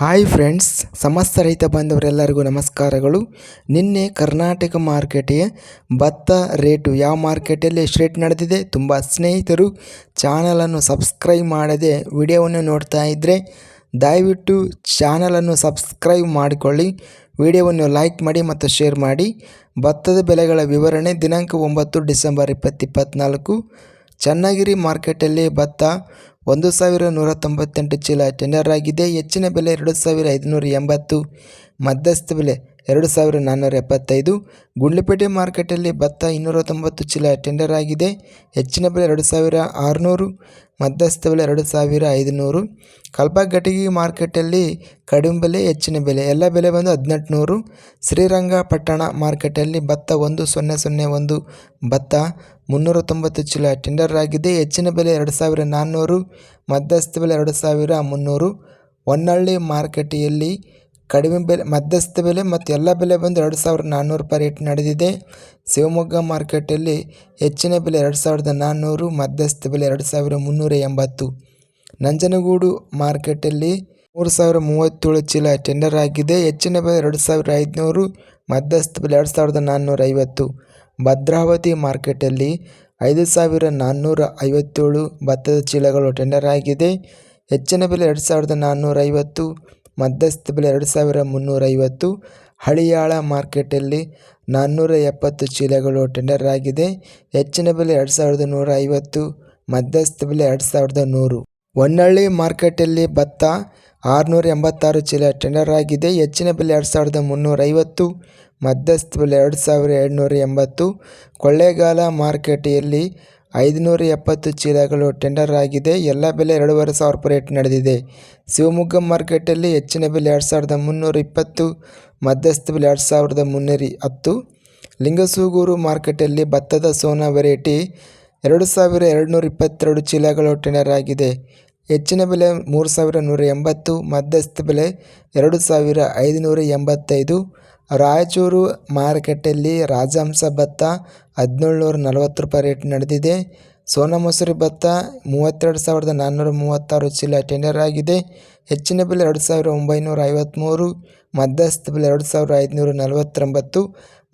Hi friends, ಸಮಸ್ತ ರೈತ ಬಾಂಧವರೆಲ್ಲರಿಗೂ ನಮಸ್ಕಾರಗಳು. ನಿನ್ನೆ ಕರ್ನಾಟಕ ಮಾರ್ಕೆಟಿಗೆ ಭತ್ತ ರೇಟು ಯಾವ ಮಾರ್ಕೆಟಲ್ಲಿ ಎಷ್ಟು ರೇಟ್ ನಡೆದಿದೆ ತುಂಬ ಸ್ನೇಹಿತರು ಚಾನಲನ್ನು ಸಬ್ಸ್ಕ್ರೈಬ್ ಮಾಡದೆ ವಿಡಿಯೋವನ್ನು ನೋಡ್ತಾ ಇದ್ದರೆ ದಯವಿಟ್ಟು ಚಾನಲನ್ನು ಸಬ್ಸ್ಕ್ರೈಬ್ ಮಾಡಿಕೊಳ್ಳಿ, ವಿಡಿಯೋವನ್ನು ಲೈಕ್ ಮಾಡಿ ಮತ್ತು ಶೇರ್ ಮಾಡಿ. ಭತ್ತದ ಬೆಲೆಗಳ ವಿವರಣೆ ದಿನಾಂಕ ಒಂಬತ್ತು ಡಿಸೆಂಬರ್ ಇಪ್ಪತ್ತಿಪ್ಪತ್ನಾಲ್ಕು ಚನ್ನಗಿರಿ ಮಾರ್ಕೆಟಲ್ಲಿ ಭತ್ತ ಒಂದು ಸಾವಿರ ನೂರ ತೊಂಬತ್ತೆಂಟು ಚೀಲ ಟೆಂಡರ್ ಆಗಿದೆ. ಹೆಚ್ಚಿನ ಬೆಲೆ ಎರಡು ಸಾವಿರ ಐದುನೂರ ಎಂಬತ್ತು ಮಧ್ಯಸ್ಥ ಬೆಲೆ ಎರಡು ಸಾವಿರ ನಾನ್ನೂರ ಎಪ್ಪತ್ತೈದು ಗುಂಡ್ಲುಪೇಟೆ ಮಾರ್ಕೆಟಲ್ಲಿ ಭತ್ತ ಇನ್ನೂರ ತೊಂಬತ್ತು ಚೀಲ ಟೆಂಡರ್ ಆಗಿದೆ. ಹೆಚ್ಚಿನ ಬೆಲೆ ಎರಡು ಸಾವಿರ ಆರುನೂರು, ಮಧ್ಯಸ್ಥ ಬೆಲೆ ಎರಡು ಸಾವಿರ ಐದುನೂರು. ಕಲ್ಪಗಟ್ಟಿಗೆ ಮಾರ್ಕೆಟಲ್ಲಿ ಕಡಿಮೆ ಬೆಲೆ, ಹೆಚ್ಚಿನ ಬೆಲೆ. ಎಲ್ಲ ಬೆಲೆ ಬಂದು ಹದಿನೆಂಟುನೂರು. ಶ್ರೀರಂಗಪಟ್ಟಣ ಮಾರ್ಕೆಟಲ್ಲಿ ಭತ್ತ ಒಂದು ಸೊನ್ನೆ ಸೊನ್ನೆ ಒಂದು ಭತ್ತ ಮುನ್ನೂರ ತೊಂಬತ್ತು ಚೀಲ ಟೆಂಡರ್ ಆಗಿದೆ. ಹೆಚ್ಚಿನ ಬೆಲೆ ಎರಡು ಸಾವಿರ ನಾನ್ನೂರು, ಮಧ್ಯಸ್ಥ ಬೆಲೆ ಎರಡು ಸಾವಿರ ಮುನ್ನೂರು. ಹೊನ್ನಳ್ಳಿ ಮಾರುಕಟ್ಟೆಯಲ್ಲಿ ಕಡಿಮೆ ಬೆಲೆ, ಮಧ್ಯಸ್ಥ ಬೆಲೆ ಮತ್ತು ಎಲ್ಲ ಬೆಲೆ ಬಂದು ಎರಡು ಸಾವಿರದ ನಾನ್ನೂರು ರೂಪಾಯಿ ರೇಟ್ ನಡೆದಿದೆ. ಶಿವಮೊಗ್ಗ ಮಾರ್ಕೆಟಲ್ಲಿ ಹೆಚ್ಚಿನ ಬೆಲೆ ಎರಡು ಸಾವಿರದ ನಾನ್ನೂರು, ಮಧ್ಯಸ್ಥ ಬೆಲೆ ಎರಡು ಸಾವಿರ ಮುನ್ನೂರ ಎಂಬತ್ತು. ನಂಜನಗೂಡು ಮಾರ್ಕೆಟಲ್ಲಿ ಮೂರು ಸಾವಿರ ಮೂವತ್ತೇಳು ಚೀಲ ಟೆಂಡರ್ ಆಗಿದೆ. ಹೆಚ್ಚಿನ ಬೆಲೆ ಎರಡು ಸಾವಿರದ ಐದುನೂರು, ಮಧ್ಯಸ್ಥ ಬೆಲೆ ಎರಡು ಸಾವಿರದ ನಾನ್ನೂರ ಐವತ್ತು. ಭದ್ರಾವತಿ ಮಾರ್ಕೆಟಲ್ಲಿ ಐದು ಸಾವಿರ ನಾನ್ನೂರ ಐವತ್ತೇಳು ಭತ್ತದ ಚೀಲಗಳು ಟೆಂಡರ್ ಆಗಿದೆ. ಹೆಚ್ಚಿನ ಬೆಲೆ ಎರಡು ಸಾವಿರದ ನಾನ್ನೂರ ಐವತ್ತು ಮಧ್ಯಸ್ಥ ಬೆಲೆ ಎರಡು ಸಾವಿರ ಮುನ್ನೂರೈವತ್ತು, ಹಳಿಯಾಳ ಮಾರ್ಕೆಟಲ್ಲಿ ನಾನ್ನೂರ ಎಪ್ಪತ್ತು ಚೀಲಗಳು ಟೆಂಡರ್ ಆಗಿದೆ. ಹೆಚ್ಚಿನ ಬೆಲೆ ಎರಡು ಸಾವಿರದ ನೂರ ಐವತ್ತು ಮಧ್ಯಸ್ಥ ಬೆಲೆ ಎರಡು ಸಾವಿರದ ನೂರು. ಹೊನ್ನಳ್ಳಿ ಮಾರ್ಕೆಟಲ್ಲಿ ಭತ್ತ ಆರುನೂರ ಎಂಬತ್ತಾರು ಚೀಲ ಟೆಂಡರ್ ಆಗಿದೆ. ಹೆಚ್ಚಿನ ಬೆಲೆ ಎರಡು ಸಾವಿರದ ಮುನ್ನೂರೈವತ್ತು, ಮಧ್ಯಸ್ಥ ಬೆಲೆ ಎರಡು ಸಾವಿರ ಎರಡುನೂರ ಎಂಬತ್ತು ಕೊಳ್ಳೇಗಾಲ ಮಾರ್ಕೆಟೆಯಲ್ಲಿ ಐದುನೂರ ಎಪ್ಪತ್ತು ಚೀಲಗಳು ಟೆಂಡರ್ ಆಗಿದೆ. ಎಲ್ಲ ಬೆಲೆ ಎರಡೂವರೆ ಸಾವಿರ ರೂಪಾಯಿ ರೇಟ್ ನಡೆದಿದೆ. ಶಿವಮೊಗ್ಗ ಮಾರ್ಕೆಟಲ್ಲಿ ಹೆಚ್ಚಿನ ಬೆಲೆ ಎರಡು ಸಾವಿರದ ಮುನ್ನೂರ ಇಪ್ಪತ್ತು ಮಧ್ಯಸ್ಥ ಬೆಲೆ ಎರಡು ಸಾವಿರದ ಮುನ್ನೂರ ಹತ್ತು ಲಿಂಗಸೂಗೂರು ಮಾರ್ಕೆಟಲ್ಲಿ ಭತ್ತದ ಸೋನಾ ವೆರೈಟಿ ಎರಡು ಸಾವಿರ ಎರಡುನೂರ ಇಪ್ಪತ್ತೆರಡು ಚೀಲಗಳು ಟೆಂಡರ್ ಆಗಿದೆ. ಹೆಚ್ಚಿನ ಬೆಲೆ ಮೂರು ಸಾವಿರ ನೂರ ಎಂಬತ್ತು, ಮಧ್ಯಸ್ಥ ಬೆಲೆ ಎರಡು ಸಾವಿರ ಐದುನೂರ ಎಂಬತ್ತೈದು, ರಾಯಚೂರು ಮಾರುಕಟ್ಟೆಯಲ್ಲಿ ರಾಜಹಂಸ ಭತ್ತ ಹದಿನೇಳುನೂರ ನಲವತ್ತು ರೂಪಾಯಿ ರೇಟ್ ನಡೆದಿದೆ. ಸೋನಾ ಮಸೂರಿ ಭತ್ತ ಮೂವತ್ತೆರಡು ಸಾವಿರದ ನಾನ್ನೂರ ಮೂವತ್ತಾರು ಚೀಲ ಟೆಂಡರ್ ಆಗಿದೆ. ಹೆಚ್ಚಿನ ಬೆಲೆ ಎರಡು ಸಾವಿರ ಒಂಬೈನೂರ ಐವತ್ತ್ಮೂರು ಮಧ್ಯಸ್ಥ ಬೆಲೆ ಎರಡು ಸಾವಿರ ಐದುನೂರ ನಲವತ್ತೊಂಬತ್ತು.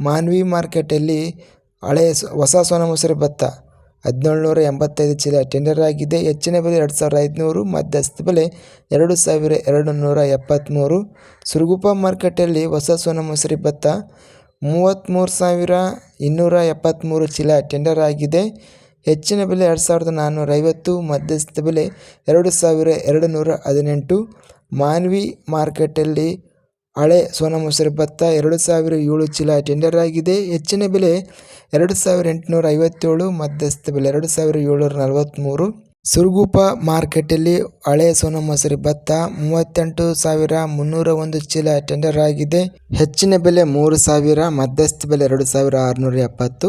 ಮಾನ್ವಿ ಮಾರ್ಕೆಟಲ್ಲಿ ಹಳೆಯ ಹೊಸ ಸೋನಾ ಮಸೂರಿ ಭತ್ತ ಹದಿನೇಳುನೂರ ಎಂಬತ್ತೈದು ಚೀಲ ಟೆಂಡರ್ ಆಗಿದೆ. ಹೆಚ್ಚಿನ ಬೆಲೆ ಎರಡು ಸಾವಿರದ ಐದುನೂರು, ಮಧ್ಯಸ್ಥ ಬೆಲೆ ಎರಡು ಸಾವಿರ ಎರಡು ನೂರ ಎಪ್ಪತ್ತ್ಮೂರು ಸುರಗುಪ್ಪ ಮಾರ್ಕೆಟಲ್ಲಿ ಹೊಸ ಸೋನ ಮಸೂರಿ ಭತ್ತ ಮೂವತ್ತ್ಮೂರು ಸಾವಿರ ಇನ್ನೂರ ಎಪ್ಪತ್ತ್ಮೂರು ಚೀಲ ಟೆಂಡರ್ ಆಗಿದೆ. ಹೆಚ್ಚಿನ ಬೆಲೆ ಎರಡು ಸಾವಿರದ ನಾನ್ನೂರ ಐವತ್ತು ಮಧ್ಯಸ್ಥ ಬೆಲೆ ಎರಡು ಸಾವಿರ ಎರಡು ನೂರ ಹದಿನೆಂಟು. ಮಾನ್ವಿ ಮಾರ್ಕೆಟಲ್ಲಿ ಹಳೆ ಸೋನಾ ಮಸೂರಿ ಭತ್ತ ಎರಡು ಸಾವಿರ ಏಳು ಚೀಲ ಟೆಂಡರ್ ಆಗಿದೆ. ಹೆಚ್ಚಿನ ಬೆಲೆ ಎರಡು ಸಾವಿರ ಎಂಟುನೂರ ಐವತ್ತೇಳು, ಮಧ್ಯಸ್ಥ ಬೆಲೆ ಎರಡು ಸಾವಿರ ಏಳ್ನೂರ ನಲವತ್ತ್ಮೂರು ಸುರಗುಪ್ಪ ಮಾರ್ಕೆಟಲ್ಲಿ ಹಳೆ ಸೋನಾ ಮಸೂರಿ ಭತ್ತ ಮೂವತ್ತೆಂಟು ಸಾವಿರ ಮುನ್ನೂರ ಒಂದು ಚೀಲ ಟೆಂಡರ್ ಆಗಿದೆ. ಹೆಚ್ಚಿನ ಬೆಲೆ ಮೂರು ಸಾವಿರ, ಮಧ್ಯಸ್ಥ ಬೆಲೆ ಎರಡು ಸಾವಿರ ಆರುನೂರ ಎಪ್ಪತ್ತು.